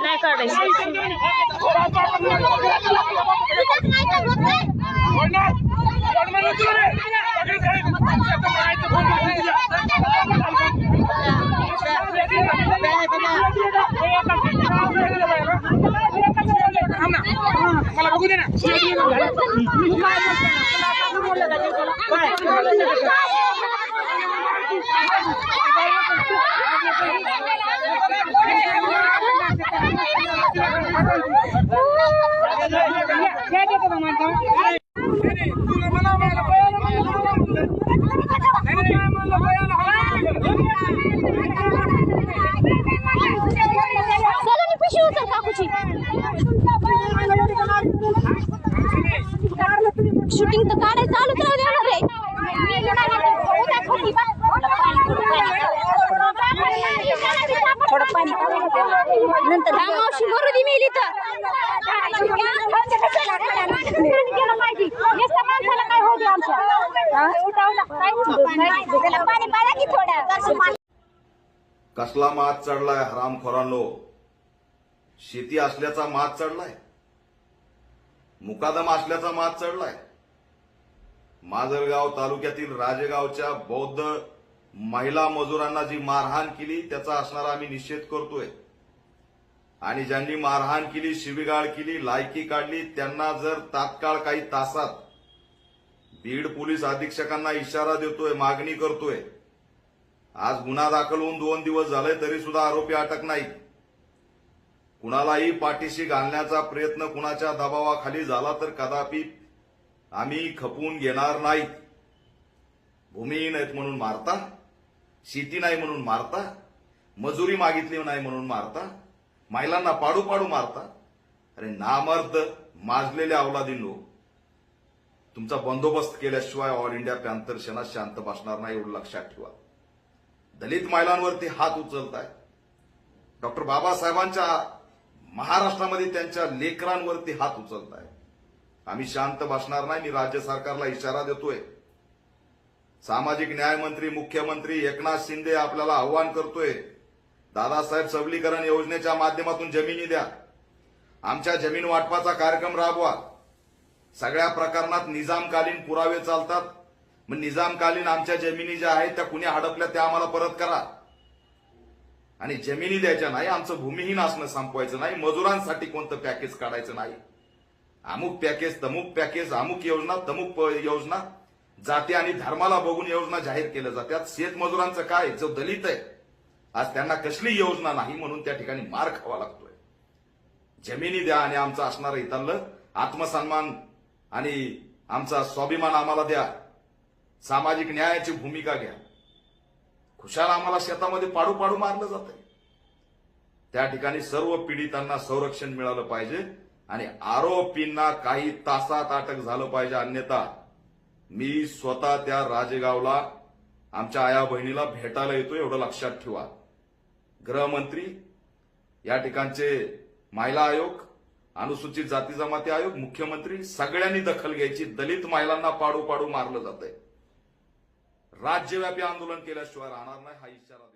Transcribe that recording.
नाही काढायचं. मला बघू दे ना चला शूटिंग तर काढायचं चालू करू देणार रे. नंतर हा मावशी मरू दे मेली तर काय होऊ दे आमच्या पाणी पाडा की थोडं कसला मात चढलाय हरामखोरांनो शेती असल्याचा मात चढलाय? मुकादम असल्याचा मात चढलाय? माजलगाव तालुक्यातील राजेगावच्या बौद्ध महिला मजुरांना जी मारहाण केली त्याचा असणारा आम्ही निषेध करतोय. आणि ज्यांनी मारहाण केली शिवीगाळ केली लायकी काढली त्यांना जर तात्काळ काही तासात बीड पोलीस अधीक्षकांना इशारा देतोय मागणी करतोय आज गुन्हा दाखल होऊन दोन दिवस झाले तरी सुद्धा आरोपी अटक नाही. कुणालाही पाठीशी घालण्याचा प्रयत्न कुणाच्या दबावाखाली झाला तर कदापि आम्ही खपवून घेणार नाहीत भूमिहीन आहेत म्हणून मारता शेती नाही म्हणून मारता मजुरी मागितली नाही म्हणून मारता महिलांना पाडू पाडू मारता. अरे नामर्द माजलेल्या अवलादींनो तुमचा बंदोबस्त केल्याशिवाय ऑल इंडिया पॅन्थर सेना शांत बसणार नाही एवढं लक्षात ठेवा. दलित महिलांवरती हात उचलताय. डॉक्टर बाबासाहेबांच्या महाराष्ट्रामध्ये त्यांच्या लेकरांवरती हात उचलताय. आम्ही शांत बसणार नाही मी राज्य सरकारला इशारा देतोय. सामाजिक न्याय मंत्री मुख्यमंत्री एकनाथ शिंदे आपल्याला आव्हान करतोय. दादासाहेब सबलीकरण योजनेच्या माध्यमातून जमिनी द्या. आमच्या जमीन वाटपाचा कार्यक्रम राबवा. सगळ्या प्रकरणात निजामकालीन पुरावे चालतात. मग निजामकालीन आमच्या जमिनी ज्या आहेत त्या कुणी हडपल्या त्या आम्हाला परत करा. आणि जमिनी द्यायच्या नाही आमचं भूमिहीन असणं संपवायचं नाही मजुरांसाठी कोणतं पॅकेज काढायचं नाही. अमुक पॅकेज तमुक पॅकेज अमुक योजना तमुक प- योजना जाती आणि धर्माला बघून योजना जाहीर केल्या जातात. शेतमजुरांचं काय? जो दलित आहे आज त्यांना कसली योजना नाही म्हणून त्या ठिकाणी मार खावा लागतोय. जमिनी द्या आणि आमचं असणारं इथलं आत्मसन्मान आणि आमचा स्वाभिमान आम्हाला द्या. सामाजिक न्यायाची भूमिका घ्या. खुशाल आम्हाला शेतामध्ये पाडू पाडू मारलं जात त्या ठिकाणी सर्व पीडितांना संरक्षण मिळालं पाहिजे. आणि आरोपींना काही तासात अटक झालं पाहिजे अन्यथा मी स्वतः त्या राजेगावला आमच्या आया बहिणीला भेटायला येतो एवढं लक्षात ठेवा. गृहमंत्री या ठिकाणचे महिला आयोग अनुसूचित जाती जमाती आयोग मुख्यमंत्री सगळ्यांनी दखल घ्यायची दलित महिलांना पाडू पाडू मारलं जातंय. राज्यव्यापी आंदोलन केल्याशिवाय राहणार नाही हा इशारा